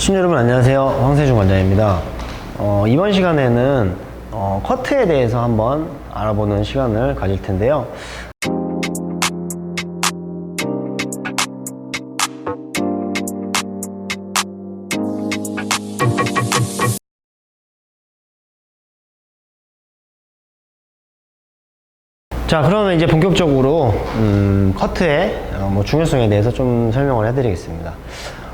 시청자 여러분 안녕하세요. 황세중 원장입니다. 어, 이번 시간에는 어, 커트에 대해서 한번 알아보는 시간을 가질 텐데요. 자 그러면 이제 본격적으로 음, 커트의 어, 뭐 중요성에 대해서 좀 설명을 해드리겠습니다.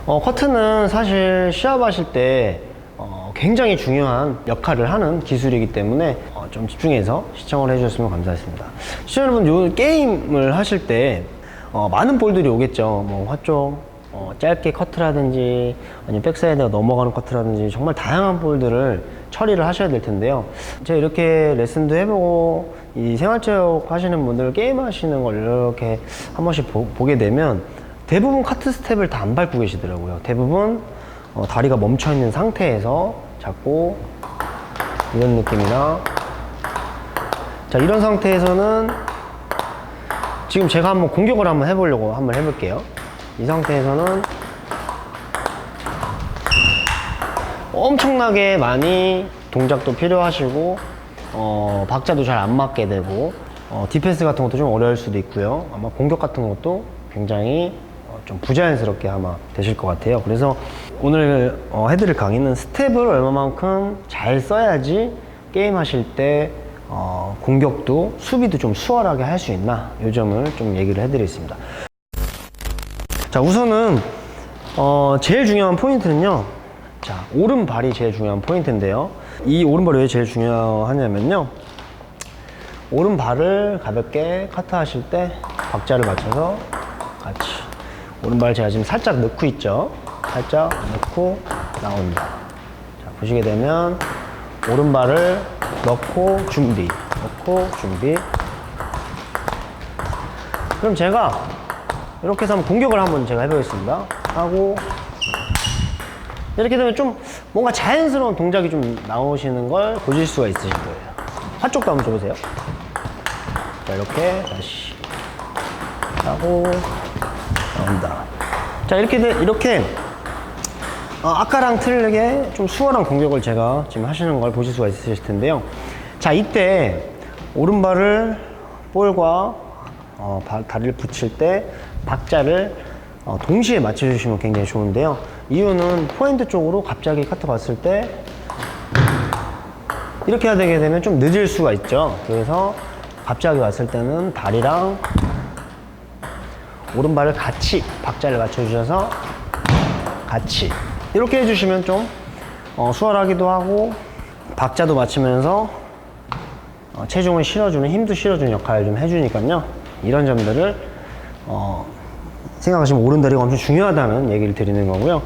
어, 커트는 사실 시합하실 때 어, 굉장히 중요한 역할을 하는 기술이기 때문에 어, 좀 집중해서 시청을 해주셨으면 감사하겠습니다. 시청자 여러분, 요 게임을 하실 때 어, 많은 볼들이 오겠죠. 뭐 화쪽, 어, 짧게 커트라든지 아니면 백사이드가 넘어가는 커트라든지 정말 다양한 볼들을 처리를 하셔야 될 텐데요. 제가 이렇게 레슨도 해보고 이 생활체육 하시는 분들 게임 하시는 걸 이렇게 한 번씩 보, 게 되면 대부분 카트 스텝을 다 안 밟고 계시더라고요. 대부분 어, 다리가 멈춰 있는 상태에서 잡고 이런 느낌이나 자 이런 상태에서는 지금 제가 한번 공격을 한번 해보려고 한번 해볼게요. 이 상태에서는 엄청나게 많이 동작도 필요하시고 어, 박자도 잘 안 맞게 되고 어, 디펜스 같은 것도 좀 어려울 수도 있고요. 아마 공격 같은 것도 굉장히 어, 좀 부자연스럽게 아마 되실 것 같아요. 그래서 오늘 어, 해드릴 강의는 스텝을 얼마만큼 잘 써야지 게임 하실 때 어, 공격도 수비도 좀 수월하게 할 수 있나 이 점을 좀 얘기를 해드리겠습니다. 자 우선은 어, 제일 중요한 포인트는요 자 오른발이 제일 중요한 포인트인데요 이 오른발이 왜 제일 중요하냐면요 오른발을 가볍게 카트 하실 때 박자를 맞춰서 같이 오른발 제가 지금 살짝 넣고 있죠 살짝 넣고 나온다 자 보시게 되면 오른발을 넣고 준비 넣고 준비 그럼 제가 이렇게 해서 한번 공격을 한번 제가 해보겠습니다. 하고 이렇게 되면 좀 뭔가 자연스러운 동작이 좀 나오시는 걸 보실 수가 있으실 거예요. 화쪽도 한번 줘보세요. 자 이렇게 다시 하고 나온다. 자 이렇게 돼 이렇게 어, 아까랑 틀리게 좀 수월한 공격을 제가 지금 하시는 걸 보실 수가 있으실 텐데요. 자 이때 오른발을 볼과 어, 바- 다리를 붙일 때 박자를 어, 동시에 맞춰주시면 굉장히 좋은데요. 이유는 포인트 쪽으로 갑자기 카트 갔을 때 이렇게 하게 되면 좀 늦을 수가 있죠. 그래서 갑자기 왔을 때는 다리랑 오른발을 같이 박자를 맞춰주셔서 같이 이렇게 해주시면 좀 어, 수월하기도 하고 박자도 맞추면서 어, 체중을 실어주는 힘도 실어주는 역할을 좀 해주니까요. 이런 점들을 어, 생각하시면 오른 다리가 엄청 중요하다는 얘기를 드리는 거고요.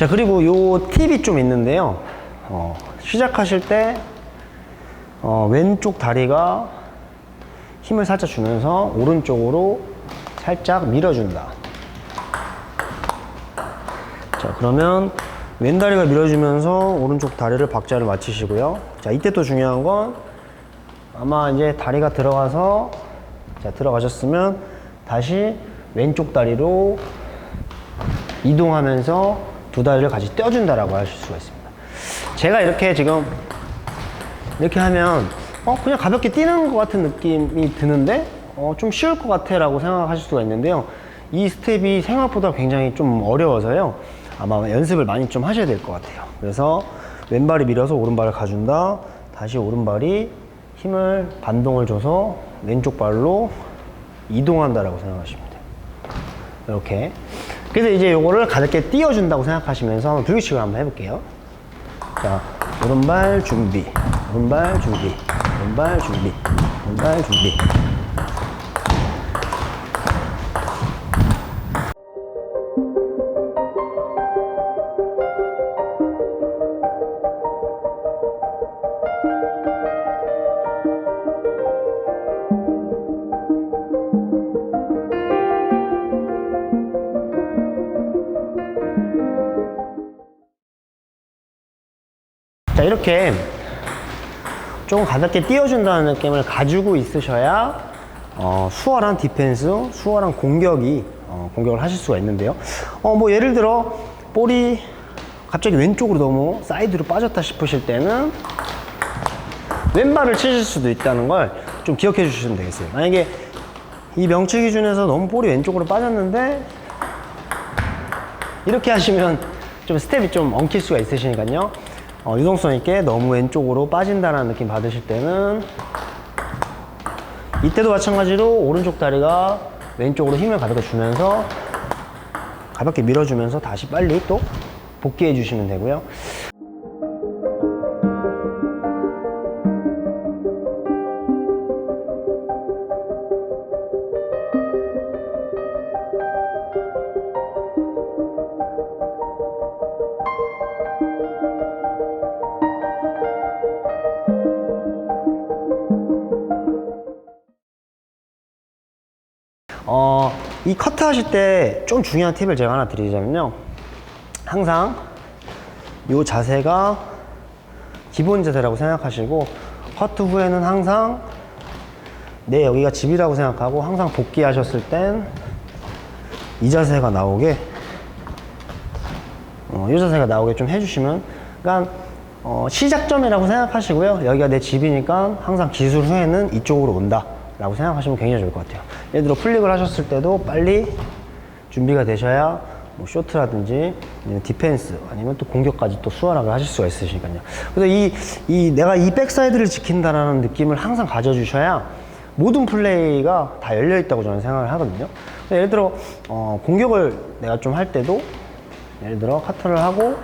자 그리고 요 팁이 좀 있는데요. 어, 시작하실 때 어, 왼쪽 다리가 힘을 살짝 주면서 오른쪽으로 살짝 밀어준다. 자 그러면 왼 다리가 밀어주면서 오른쪽 다리를 박자를 맞추시고요. 자 이때 또 중요한 건 아마 이제 다리가 들어가서 자 들어가셨으면 다시 왼쪽 다리로 이동하면서 두 다리를 같이 떼어준다라고 하실 수가 있습니다. 제가 이렇게 지금 이렇게 하면 어 그냥 가볍게 뛰는 것 같은 느낌이 드는데 어, 좀 쉬울 것 같아라고 생각하실 수가 있는데요. 이 스텝이 생각보다 굉장히 좀 어려워서요. 아마 연습을 많이 좀 하셔야 될 것 같아요. 그래서 왼발이 밀어서 오른발을 가준다. 다시 오른발이 힘을 반동을 줘서 왼쪽 발로 이동한다라고 생각하시면 돼요. 이렇게. 그래서 이제 요거를 가볍게 띄워준다고 생각하시면서 한번 불규칙을 한번 해볼게요. 자, 오른발 준비, 오른발 준비, 오른발 준비, 오른발 준비. 자, 이렇게 좀 가볍게 띄워준다는 느낌을 가지고 있으셔야 어, 수월한 디펜스, 수월한 공격이 어, 공격을 하실 수가 있는데요. 어, 뭐 예를 들어 볼이 갑자기 왼쪽으로 너무 사이드로 빠졌다 싶으실 때는 왼발을 치실 수도 있다는 걸 좀 기억해 주시면 되겠어요. 만약에 이 명치 기준에서 너무 볼이 왼쪽으로 빠졌는데 이렇게 하시면 좀 스텝이 좀 엉킬 수가 있으시니까요. 어, 유동성 있게 너무 왼쪽으로 빠진다는 느낌 받으실 때는 이때도 마찬가지로 오른쪽 다리가 왼쪽으로 힘을 가볍게 주면서 가볍게 밀어주면서 다시 빨리 또 복귀해 주시면 되고요. 어, 이 커트 하실 때 좀 중요한 팁을 제가 하나 드리자면요. 항상 이 자세가 기본 자세라고 생각하시고 커트 후에는 항상 내 여기가 집이라고 생각하고 항상 복귀하셨을 땐 이 자세가 나오게 어, 이 자세가 나오게 좀 해주시면 그러니까 어, 시작점이라고 생각하시고요 여기가 내 집이니까 항상 기술 후에는 이쪽으로 온다 라고 생각하시면 굉장히 좋을 것 같아요 예를 들어 플릭을 하셨을 때도 빨리 준비가 되셔야 뭐 쇼트라든지 디펜스 아니면 또 공격까지 또 수월하게 하실 수가 있으시니까요 그래서 이, 이 내가 이 백사이드를 지킨다라는 느낌을 항상 가져주셔야 모든 플레이가 다 열려 있다고 저는 생각을 하거든요. 예를 들어 어, 공격을 내가 좀 할 때도 예를 들어 카트를 하고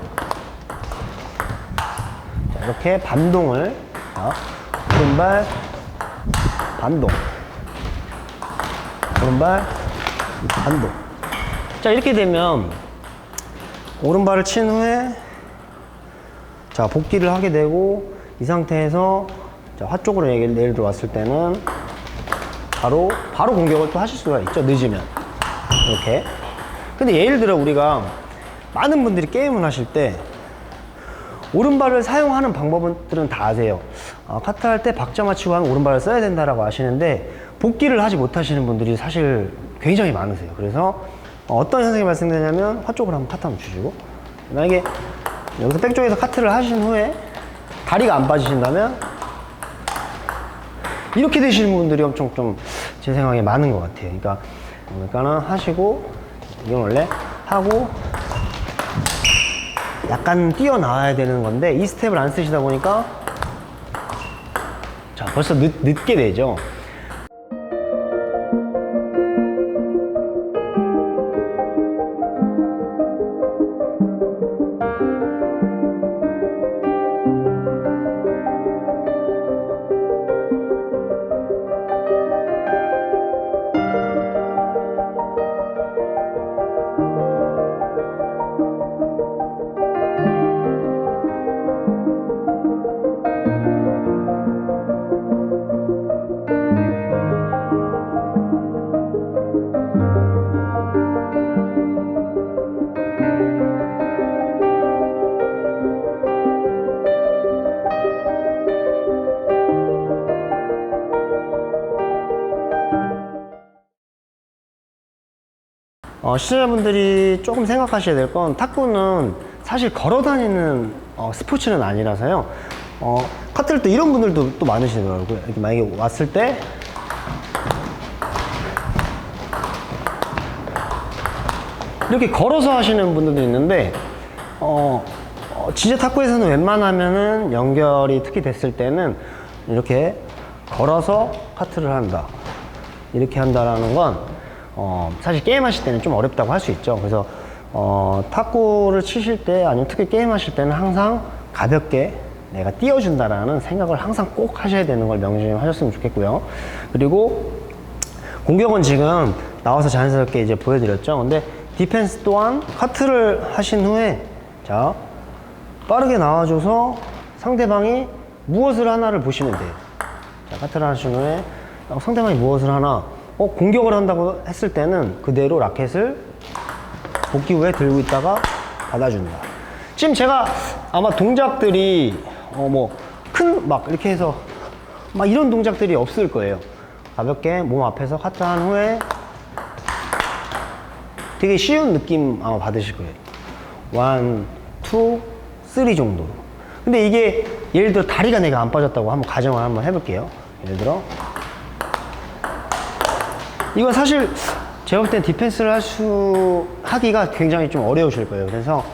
자, 이렇게 반동을 자, 오른발 반동 오른발 반동 자 이렇게 되면 오른발을 친 후에 자 복귀를 하게 되고 이 상태에서 자, 화 쪽으로 예를, 예를 들어 왔을 때는 바로 바로 공격을 또 하실 수가 있죠 늦으면. 이렇게. 근데 예를 들어 우리가 많은 분들이 게임을 하실 때 오른발을 사용하는 방법들은 다 아세요. 아, 카트 할때 박자 맞추고 하면 오른발을 써야 된다라고 아시는데 복귀를 하지 못하시는 분들이 사실 굉장히 많으세요 그래서 어떤 현상이 발생되냐면 화 쪽으로 한번 카트 한번 주시고 만약에 여기서 백 쪽에서 카트를 하신 후에 다리가 안 빠지신다면 이렇게 되시는 분들이 엄청 좀 제 생각에 많은 것 같아요. 그러니까 그러니까는 하시고 이건 원래 하고 약간 뛰어 나와야 되는 건데 이 스텝을 안 쓰시다 보니까 자 벌써 늦, 늦게 되죠. 어, 시청자분들이 조금 생각하셔야 될 건 탁구는 사실 걸어 다니는 어, 스포츠는 아니라서요. 어, 카트를 또 이런 분들도 또 많으시더라고요. 이렇게 만약에 왔을 때 이렇게 걸어서 하시는 분들도 있는데 어, 어, 진짜 탁구에서는 웬만하면은 연결이 특히 됐을 때는 이렇게 걸어서 카트를 한다. 이렇게 한다라는 건 어, 사실 게임 하실 때는 좀 어렵다고 할 수 있죠. 그래서 어, 탁구를 치실 때 아니면 특히 게임 하실 때는 항상 가볍게 내가 띄워준다라는 생각을 항상 꼭 하셔야 되는 걸 명심하셨으면 좋겠고요. 그리고 공격은 지금 나와서 자연스럽게 이제 보여드렸죠. 근데 디펜스 또한 카트를 하신 후에 자 빠르게 나와줘서 상대방이 무엇을 하나를 보시면 돼요. 자, 카트를 하신 후에 어, 상대방이 무엇을 하나 어, 공격을 한다고 했을 때는 그대로 라켓을 복귀 후에 들고 있다가 받아준다. 지금 제가 아마 동작들이 어, 뭐, 큰, 막, 이렇게 해서, 막 이런 동작들이 없을 거예요. 가볍게 몸 앞에서 카트 한 후에 되게 쉬운 느낌 아마 받으실 거예요. 원, 투, 쓰리 정도. 근데 이게 예를 들어 다리가 내가 안 빠졌다고 한번 가정을 한번 해볼게요. 예를 들어 이건 사실 제가 볼 땐 디펜스를 할 수 하기가 굉장히 좀 어려우실 거예요. 그래서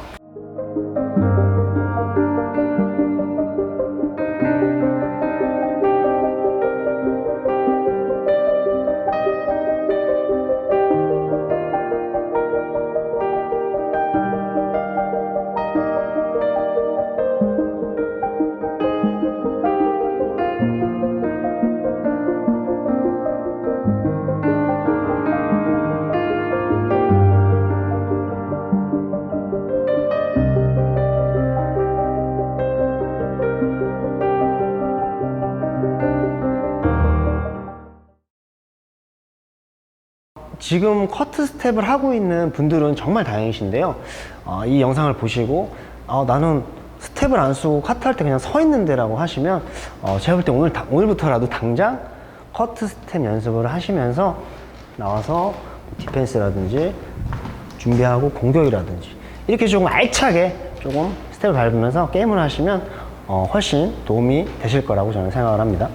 지금 커트 스텝을 하고 있는 분들은 정말 다행이신데요. 어, 이 영상을 보시고 어, 나는 스텝을 안 쓰고 카트 할 때 그냥 서 있는데라고 하시면 어, 제가 볼 때 오늘 다- 오늘부터라도 당장 커트 스텝 연습을 하시면서 나와서 디펜스라든지 준비하고 공격이라든지 이렇게 조금 알차게 조금 스텝을 밟으면서 게임을 하시면 어, 훨씬 도움이 되실 거라고 저는 생각을 합니다.